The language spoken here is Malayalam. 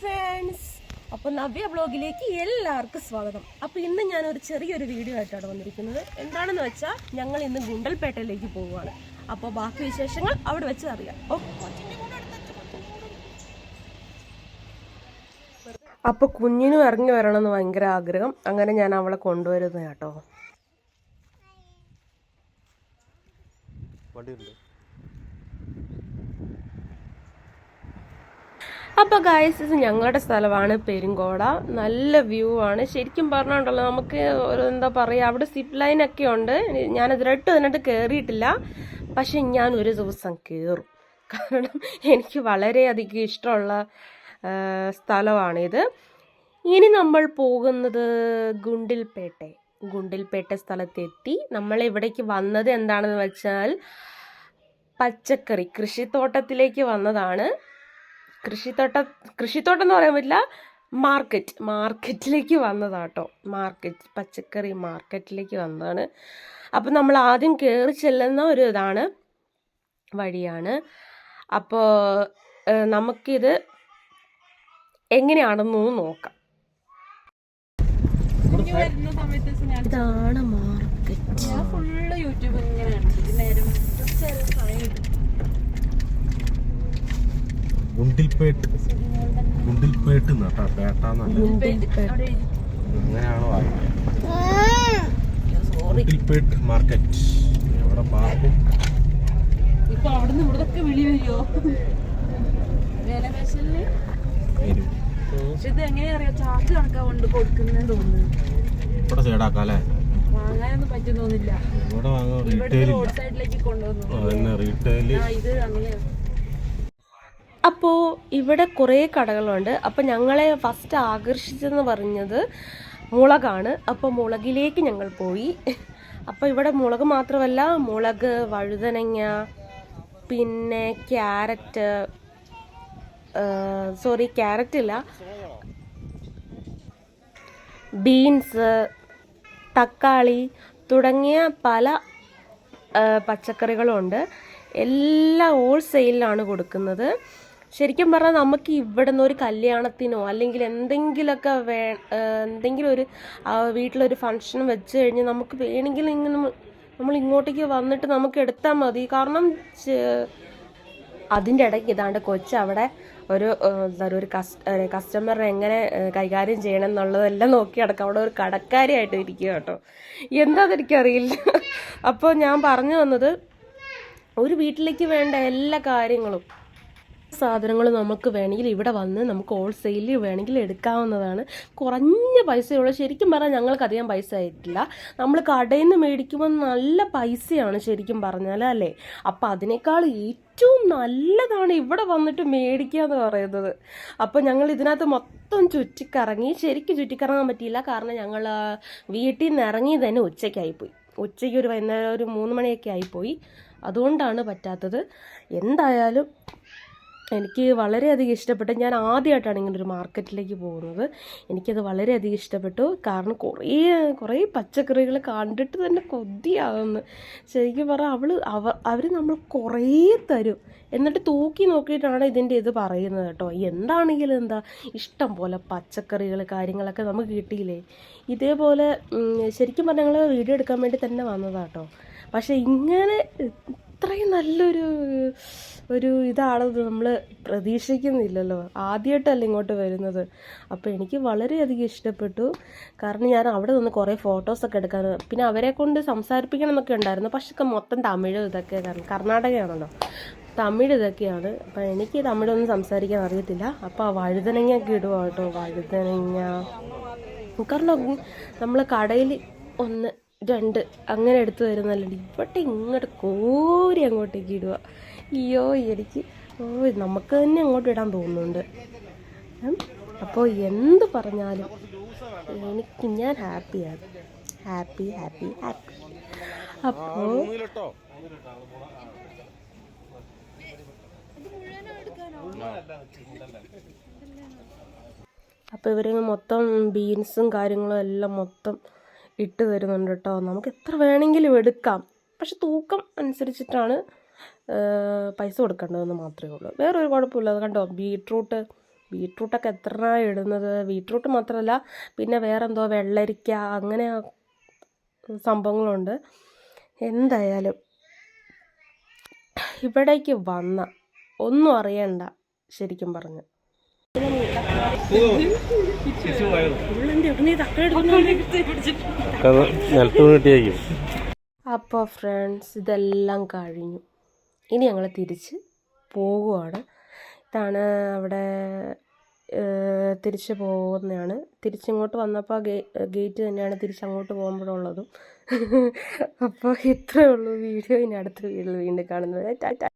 ഫ്രണ്ട്സ് അപ്പോൾ നവ്യ ബ്ലോഗിലേക്ക് എല്ലാവർക്കും സ്വാഗതം. അപ്പോൾ ഇന്ന് ഞാൻ ഒരു ചെറിയൊരു വീഡിയോ ആയിട്ടാണ് വന്നിരിക്കുന്നത്. എന്താണെന്ന് വെച്ചാൽ ഞങ്ങൾ ഇന്ന് ഗുണ്ടൽപേട്ടയിലേക്ക് പോവുകയാണ്. അപ്പോൾ ബാക്കി വിശേഷങ്ങൾ അവിടെ വെച്ച് അറിയാം. അപ്പോൾ കുഞ്ഞിനും ഇറങ്ങി വരണമെന്ന് ഭയങ്കര ആഗ്രഹം. അങ്ങനെ ഞാൻ അവളെ കൊണ്ടുവരുന്നു കേട്ടോ. വണ്ടിയുണ്ട്. അപ്പോൾ ഗായസ് ഇത് ഞങ്ങളുടെ സ്ഥലമാണ് പെരുങ്കോട. നല്ല വ്യൂ ആണ്. ശരിക്കും പറഞ്ഞോണ്ടല്ലോ നമുക്ക് ഒരു എന്താ പറയുക അവിടെ സിപ്പ് ലൈൻ ഒക്കെ ഉണ്ട്. ഞാൻ റെട്ട് എന്നിട്ട് കയറിയിട്ടില്ല പക്ഷെ ഞാൻ ഒരു ദിവസം കയറും കാരണം എനിക്ക് വളരെയധികം ഇഷ്ടമുള്ള സ്ഥലമാണിത്. ഇനി നമ്മൾ പോകുന്നത് ഗുണ്ടിൽപേട്ടെ. ഗുണ്ടിൽപേട്ട സ്ഥലത്തെത്തി. നമ്മൾ ഇവിടേക്ക് വന്നത് എന്താണെന്ന് വെച്ചാൽ പച്ചക്കറി കൃഷിത്തോട്ടത്തിലേക്ക് വന്നതാണ്. കൃഷിത്തോട്ടം കൃഷിത്തോട്ടം എന്ന് പറയാൻ പറ്റില്ല മാർക്കറ്റ് മാർക്കറ്റിലേക്ക് വന്നതാട്ടോ. മാർക്കറ്റ് പച്ചക്കറി മാർക്കറ്റിലേക്ക് വന്നതാണ്. അപ്പോൾ നമ്മൾ ആദ്യം കയറി ചെല്ലുന്ന ഒരു ഇതാണ് വഴിയാണ്. അപ്പോൾ നമുക്കിത് എങ്ങനെയാണെന്നൊന്ന് നോക്കാം. ഇതാണ് മാർക്കറ്റ് ഞാൻ ഫുള്ള് യൂട്യൂബ് ഇങ്ങനെയാണ് ഇത് നേരം കുറച്ച് സമയം കിട്ടും ഗുണ്ടിൽപേട്ട്. ഗുണ്ടിൽപേട്ട് അവിടെ എഴുതി. അങ്ങനെയാണോ ഗുണ്ടിൽപേട്ട് മാർക്കറ്റ്. എവിടെ പാർക്കും? ഇപ്പൊ അവിടുന്ന് ഇവിടത്തൊക്കെ വിളി വരുമോ വില പേശലിന് വരും. പക്ഷെ ഇത് എങ്ങനെയാ അറിയാ? ചാക്ക് കണക്കാ കൊണ്ട് കൊടുക്കുന്നേ തോന്നുന്നു. ഇവിടെ സൈഡാക്കാം വാങ്ങാനൊന്നും പറ്റും തോന്നില്ല. ഇവിടെ റീറ്റെയിൽ റോഡ് സൈഡിലേക്ക് കൊണ്ടുവന്നു. ഇത് അങ്ങനെയാ. അപ്പോൾ ഇവിടെ കുറേ കടകളുണ്ട്. അപ്പോൾ ഞങ്ങളെ ഫസ്റ്റ് ആകർഷിച്ചെന്ന് പറഞ്ഞത് മുളകാണ്. അപ്പോൾ മുളകിലേക്ക് ഞങ്ങൾ പോയി. അപ്പോൾ ഇവിടെ മുളക് മാത്രമല്ല മുളക് വഴുതനങ്ങ പിന്നെ ക്യാരറ്റ് സോറി ക്യാരറ്റ് ഇല്ല. ബീൻസ് തക്കാളി തുടങ്ങിയ പല പച്ചക്കറികളുണ്ട്. എല്ലാം ഹോൾസെയിലാണ് കൊടുക്കുന്നത്. ശരിക്കും പറഞ്ഞാൽ നമുക്ക് ഇവിടെ നിന്ന് ഒരു കല്യാണത്തിനോ അല്ലെങ്കിൽ എന്തെങ്കിലുമൊക്കെ വേ എന്തെങ്കിലും ഒരു വീട്ടിലൊരു ഫംഗ്ഷൻ വെച്ച് കഴിഞ്ഞ് നമുക്ക് വേണമെങ്കിൽ ഇങ്ങനെ നമ്മൾ ഇങ്ങോട്ടേക്ക് വന്നിട്ട് നമുക്ക് എടുത്താൽ മതി. കാരണം അതിന്റെ ഇടയ്ക്ക് ഇതാണ്ട് കൊച്ച് അവിടെ ഒരു എന്താ ഒരു കസ് കസ്റ്റമറിനെ എങ്ങനെ കൈകാര്യം ചെയ്യണം എന്നുള്ളതെല്ലാം നോക്കി അടക്കം അവിടെ ഒരു കടക്കാരിയായിട്ട് ഇരിക്കുക കേട്ടോ. എന്താണെന്ന് എനിക്കറിയില്ല അപ്പോൾ ഞാൻ പറഞ്ഞു വന്നത് ഒരു വീട്ടിലേക്ക് വേണ്ട എല്ലാ കാര്യങ്ങളും സാധനങ്ങൾ നമുക്ക് വേണമെങ്കിൽ ഇവിടെ വന്ന് നമുക്ക് ഹോൾസെയിലിൽ വേണമെങ്കിൽ എടുക്കാവുന്നതാണ്. കുറഞ്ഞ പൈസയുള്ള. ശരിക്കും പറഞ്ഞാൽ ഞങ്ങൾക്ക് അധികം പൈസ ആയിട്ടില്ല. നമ്മൾ കടയിൽ നിന്ന് മേടിക്കുമ്പോൾ നല്ല പൈസയാണ് ശരിക്കും പറഞ്ഞാൽ അല്ലേ? അപ്പം അതിനേക്കാൾ ഏറ്റവും നല്ലതാണ് ഇവിടെ വന്നിട്ട് മേടിക്കുക എന്ന് പറയുന്നത്. അപ്പോൾ ഞങ്ങൾ ഇതിനകത്ത് മൊത്തം ചുറ്റിക്കറങ്ങി ശരിക്കും ചുറ്റിക്കറങ്ങാൻ പറ്റിയില്ല. കാരണം ഞങ്ങൾ വീട്ടിൽ നിന്ന് ഇറങ്ങി തന്നെ ഉച്ചയ്ക്കായിപ്പോയി ഉച്ചയ്ക്ക് ഒരു വൈകുന്നേരം ഒരു മൂന്ന് മണിയൊക്കെ ആയിപ്പോയി അതുകൊണ്ടാണ് പറ്റാത്തത്. എന്തായാലും എനിക്ക് വളരെയധികം ഇഷ്ടപ്പെട്ടു ഞാൻ ആദ്യമായിട്ടാണ് ഇങ്ങനെ ഒരു മാർക്കറ്റിലേക്ക് പോകുന്നത്. എനിക്കത് വളരെയധികം ഇഷ്ടപ്പെട്ടു. കാരണം കുറേ കുറേ പച്ചക്കറികൾ കണ്ടിട്ട് തന്നെ കൊതിയാകുന്നു ശരിക്കും പറഞ്ഞാൽ അവൾ അവ അവർ നമ്മൾ കുറേ തരും. എന്നിട്ട് തൂക്കി നോക്കിയിട്ടാണ് ഇതിന്റെ ഇത് പറയുന്നത് കേട്ടോ. എന്താണെങ്കിലും എന്താ ഇഷ്ടം പോലെ പച്ചക്കറികൾ കാര്യങ്ങളൊക്കെ നമുക്ക് കിട്ടിയില്ലേ? ഇതേപോലെ ശരിക്കും പറഞ്ഞാൽ ഞങ്ങൾ വീഡിയോ എടുക്കാൻ വേണ്ടി തന്നെ വന്നതാട്ടോ പക്ഷേ ഇങ്ങനെ ഇത്രയും നല്ലൊരു ഒരു ഇതാണെന്ന് നമ്മൾ പ്രതീക്ഷിക്കുന്നില്ലല്ലോ. ആദ്യമായിട്ടല്ല ഇങ്ങോട്ട് വരുന്നത്. അപ്പോൾ എനിക്ക് വളരെയധികം ഇഷ്ടപ്പെട്ടു. കാരണം ഞാൻ അവിടെ നിന്ന് കുറേ ഫോട്ടോസൊക്കെ എടുക്കാൻ പിന്നെ അവരെ കൊണ്ട് സംസാരിപ്പിക്കണം എന്നൊക്കെ ഉണ്ടായിരുന്നു. പക്ഷെ ഒക്കെ മൊത്തം തമിഴ് ഇതൊക്കെ കാരണം കർണാടകയാണല്ലോ. തമിഴ് ഇതൊക്കെയാണ്. അപ്പം എനിക്ക് തമിഴൊന്നും സംസാരിക്കാൻ അറിയത്തില്ല. അപ്പോൾ ആ വഴുതനങ്ങയൊക്കെ ഇടുക കേട്ടോ. വഴുതനങ്ങ. കാരണം നമ്മൾ കടയിൽ ഒന്ന് രണ്ട്. അങ്ങനെ എടുത്തു തരുന്നല്ലോ ഇവിടെ ഇങ്ങോട്ട് കോരി അങ്ങോട്ടേക്ക് ഇടുക. അയ്യോ എനിക്ക് ഓ നമുക്ക് തന്നെ അങ്ങോട്ട് ഇടാൻ തോന്നുന്നുണ്ട്. അപ്പോൾ എന്ത് പറഞ്ഞാലും എനിക്ക് ഞാൻ ഹാപ്പിയാണ്. Happy happy happy. അപ്പോൾ അപ്പോൾ ഇവരെ മൊത്തം ബീൻസും കാര്യങ്ങളും എല്ലാം മൊത്തം ഇട്ട് തരുന്നുണ്ട് കേട്ടോ നമുക്ക് എത്ര വേണമെങ്കിലും എടുക്കാം. പക്ഷെ തൂക്കം അനുസരിച്ചിട്ടാണ് പൈസ കൊടുക്കേണ്ടതെന്ന് മാത്രമേ ഉള്ളൂ. വേറൊരു കുഴപ്പമില്ല. അത് കണ്ടോ? ബീട്രൂട്ട്. ബീട്രൂട്ടൊക്കെ എത്ര ഇടുന്നത്? ബീട്രൂട്ട് മാത്രമല്ല പിന്നെ വേറെന്തോ വെള്ളരിക്ക അങ്ങനെ സംഭവങ്ങളുണ്ട്. എന്തായാലും ഇവിടേക്ക് വന്ന ഒന്നും അറിയണ്ട ശരിക്കും പറഞ്ഞു. അപ്പോൾ ഫ്രണ്ട്സ് ഇതെല്ലാം കഴിഞ്ഞു. ഇനി ഞങ്ങൾ തിരിച്ച് പോകുവാണ് ഇതാണ് അവിടെ തിരിച്ച് പോകുന്നതാണ്. തിരിച്ചിങ്ങോട്ട് വന്നപ്പോൾ ഗേറ്റ് തന്നെയാണ് തിരിച്ചങ്ങോട്ട് പോകുമ്പോഴുള്ളതും അപ്പോൾ ഇത്രയേ ഉള്ളൂ വീഡിയോ. ഇനി അടുത്ത വീഡിയോ വീണ്ടും കാണുന്നത്